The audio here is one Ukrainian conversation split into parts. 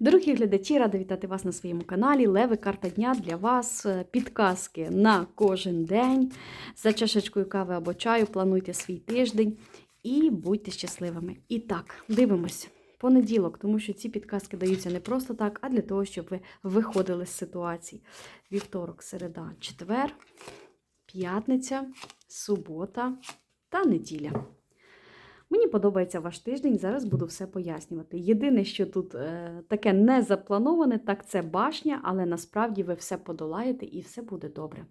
Дорогі глядачі, рада вітати вас на своєму каналі. Леви карта дня для вас. е, Підказки на кожен день. За чашечкою кави або чаю плануйте свій тиждень і будьте щасливими. І так, дивимось. Понеділок, тому що ці підказки даються не просто так, а для того, щоб ви виходили з ситуацій. Вівторок, середа, четвер, п'ятниця, субота та неділя. Мені подобається ваш тиждень, зараз буду все пояснювати. Єдине, що тут е, таке не заплановане, так це башня, але насправді ви все подолаєте і все буде добре.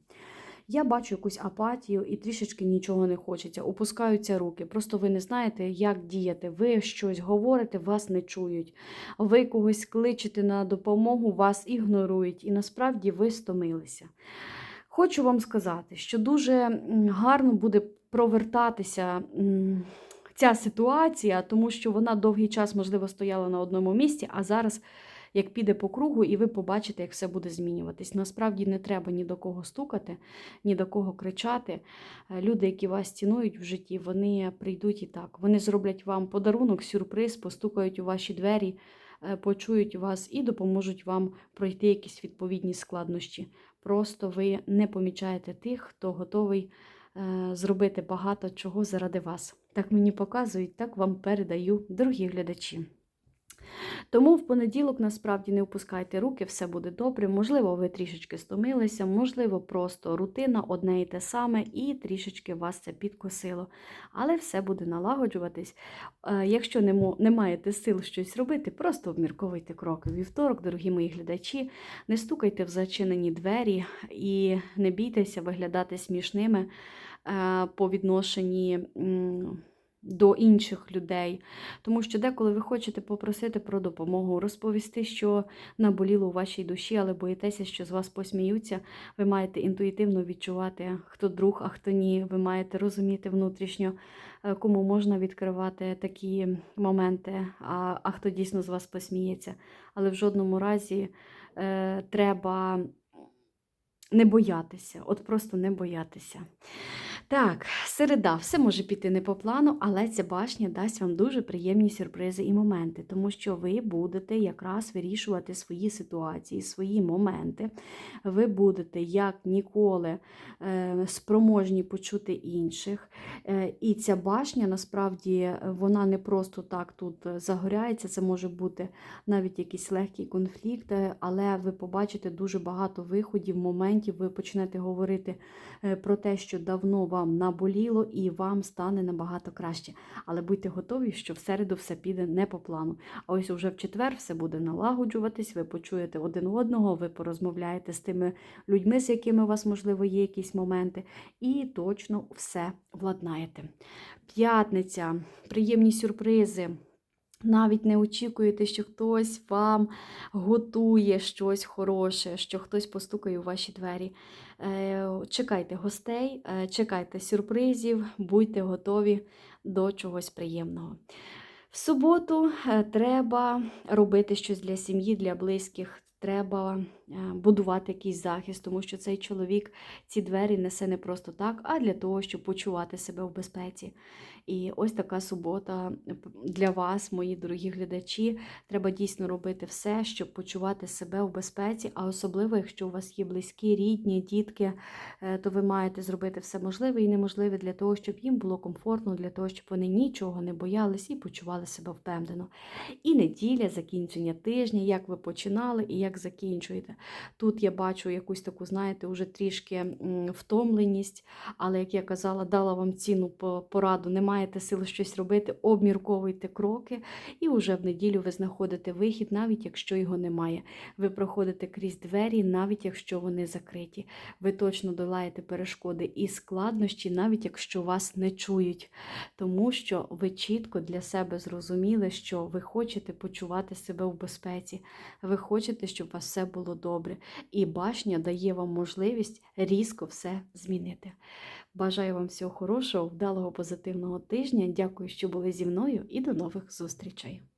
Я бачу якусь апатію і трішечки нічого не хочеться. Опускаються руки. Просто ви не знаєте, як діяти. Ви щось говорите, вас не чують. Ви когось кличете на допомогу, вас ігнорують, і насправді ви стомилися. Хочу вам сказати, що дуже гарно буде провертатися. Ця ситуація, тому що вона довгий час, можливо, стояла на одному місці, а зараз, як піде по кругу, і ви побачите, як все буде змінюватись. Насправді не треба ні до кого стукати, ні до кого кричати. Е, Люди, які вас цінують в житті, вони прийдуть і так. Вони зроблять вам подарунок, сюрприз, постукають у ваші двері, е, почують вас і допоможуть вам пройти якісь відповідні складнощі. Просто ви не помічаєте тих, хто готовий зробити багато чого заради вас. Так мені показують, так вам передаю, дорогі глядачі. Тому в понеділок насправді не опускайте руки, все буде добре. Можливо, ви трішечки стомилися, можливо, просто рутина одне і те саме, і трішечки вас це підкосило. Але все буде налагоджуватись. Е, Якщо не, маєте сил щось робити, просто обмірковуйте кроки. Вівторок, дорогі мої глядачі, не стукайте в зачинені двері і не бійтеся виглядати смішними е, по відношенні. До інших людей, тому що деколи ви хочете попросити про допомогу, розповісти, що наболіло у вашій душі, але боїтеся, що з вас посміються. Ви маєте інтуїтивно відчувати, хто друг, а хто ні. Ви маєте розуміти внутрішньо, е, кому можна відкривати такі моменти, а, а хто дійсно з вас посміється. Але в жодному разі е, треба не боятися, от просто не боятися. Так, середа, все може піти не по плану, але ця башня дасть вам дуже приємні сюрпризи і моменти, тому що ви будете якраз вирішувати свої ситуації, свої моменти. Ви будете як ніколи е, спроможні почути інших. Е, і ця башня насправді вона не просто так тут загоряється, це може бути навіть якийсь легкий конфлікт, е, але ви побачите дуже багато виходів, моментів, ви почнете говорити про те, що давно вам наболіло, і вам стане набагато краще. Але будьте готові, що в середу все піде не по плану. А ось уже в четвер все буде налагоджуватись, ви почуєте один одного, ви порозмовляєте з тими людьми, з якими у вас, можливо, є якісь моменти, і точно все владнаєте. П'ятниця, приємні сюрпризи. Навіть не очікуєте, що хтось вам готує щось хороше, що хтось постукає у ваші двері. Е, Чекайте гостей, е, чекайте сюрпризів, будьте готові до чогось приємного. В суботу е, треба робити щось для сім'ї, для близьких. Треба будувати якийсь захист, тому що цей чоловік ці двері несе не просто так, а для того, щоб почувати себе в безпеці. І ось така субота для вас, мої дорогі глядачі. Треба дійсно робити все, щоб почувати себе в безпеці. А особливо, якщо у вас є близькі, рідні, дітки, е, то ви маєте зробити все можливе і неможливе для того, щоб їм було комфортно, для того, щоб вони нічого не боялись і почували себе впевнено. І неділя, закінчення тижня, як ви починали і як закінчуєте. Тут я бачу якусь таку, знаєте, уже трішки втомленість, але, як я казала, дала вам ціну пораду, не маєте сил щось робити, обмірковуйте кроки, і вже в неділю ви знаходите вихід, навіть якщо його немає. Ви проходите крізь двері, навіть якщо вони закриті. Ви точно долаєте перешкоди і складнощі, навіть якщо вас не чують, тому що ви чітко для себе зрозуміли, що ви хочете почувати себе в безпеці, ви хочете, щоб у вас все було добре. І башня дає вам можливість різко все змінити. Бажаю вам всього хорошого, вдалого, позитивного тижня. Дякую, що були зі мною, і до нових зустрічей.